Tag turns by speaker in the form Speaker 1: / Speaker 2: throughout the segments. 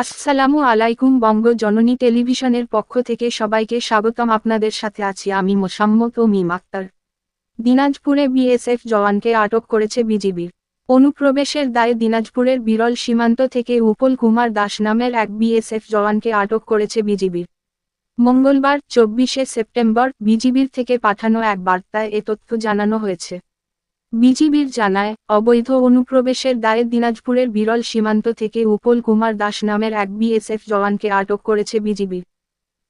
Speaker 1: আসসালামু আলাইকুম বঙ্গ জননী টেলিভিশনের পক্ষ থেকে সবাইকে স্বাগতম। আপনাদের সাথে আছি আমি মোসাম্মত ও মিম আক্তার। দিনাজপুরে বিএসএফ জওয়ানকে আটক করেছে বিজিবির অনুপ্রবেশের দায়ে দিনাজপুরের বিরল সীমান্ত থেকে উপল কুমার দাস নামের এক বিএসএফ জওয়ানকে আটক করেছে বিজিবির মঙ্গলবার, চব্বিশে সেপ্টেম্বর, বিজিবির থেকে পাঠানো এক বার্তায় এ তথ্য জানানো হয়েছে। বিজিবির জানায়, অবৈধ অনুপ্রবেশের দায়ে দিনাজপুরের বিরল সীমান্ত থেকে উপল কুমার দাস নামের এক বিএসএফ জওয়ানকে আটক করেছে বিজিবি।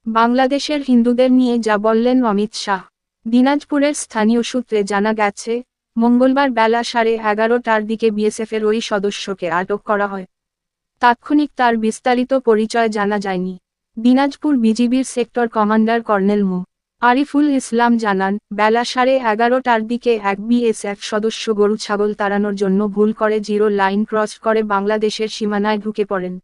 Speaker 1: বাংলাদেশের হিন্দুদের নিয়ে যা বললেন অমিত শাহ। দিনাজপুরের স্থানীয় সূত্রে জানা গেছে, মঙ্গলবার বেলা সাড়ে এগারোটার দিকে বিএসএফের ওই সদস্যকে আটক করা হয়। তাৎক্ষণিক তার বিস্তারিত পরিচয় জানা যায়নি। দিনাজপুর বিজিবির সেক্টর কমান্ডার কর্নেল মু. আরিফুল ইসলাম জানান, বেলা সাড়ে এগারোটার দিকে এক বিএসএফ সদস্য গরু ছাগল তাড়ানোর জন্য ভুল করে জিরো লাইন ক্রস করে বাংলাদেশের সীমানায় ঢুকে পড়েন।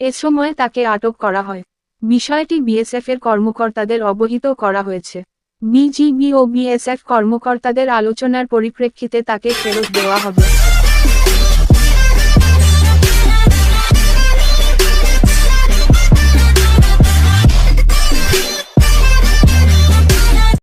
Speaker 1: এ সময় তাকে আটক করা হয়। বিষয়টি বিএসএফের কর্মকর্তাদের অবহিত করা হয়েছে। বিজিবি ও বিএসএফ কর্মকর্তাদের আলোচনার পরিপ্রেক্ষিতে তাকে ফেরত দেওয়া হবে।